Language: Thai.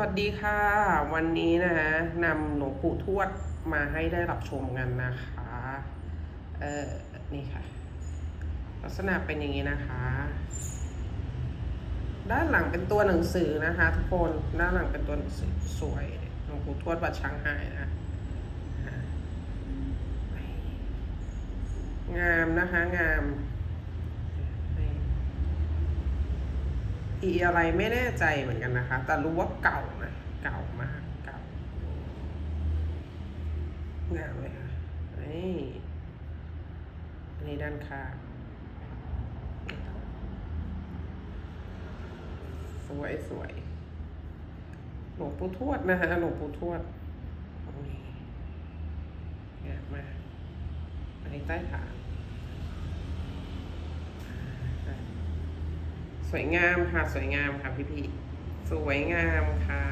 วัสดีค่ะ วันนี้นะฮะนำหลวงปู่ทวดมาให้ได้รับชมกันนะคะ เออนี่ค่ะ ลักษณะเป็นอย่างนี้นะคะ ด้านหลังเป็นตัวหนังสือนะคะทุกคนด้านหลังเป็นตัวหนังสือสวยหลวงปู่ทวดวัดช้างไห้นะงามนะคะงามนี่ อีอะไรไม่แน่ใจเหมือนกันนะคะ แต่รู้ว่าเก่านะเก่ามากเก่างามเลยค่ะนี่อันนี้ด้านข้างสวยสวยหลวงปู่ทวดนะคะหลวงปู่ทวดนี่งามมากอันนี้ใต้ฐาน สวยงามค่ะ สวยงามค่ะพี่พี่สวยงามค่ะ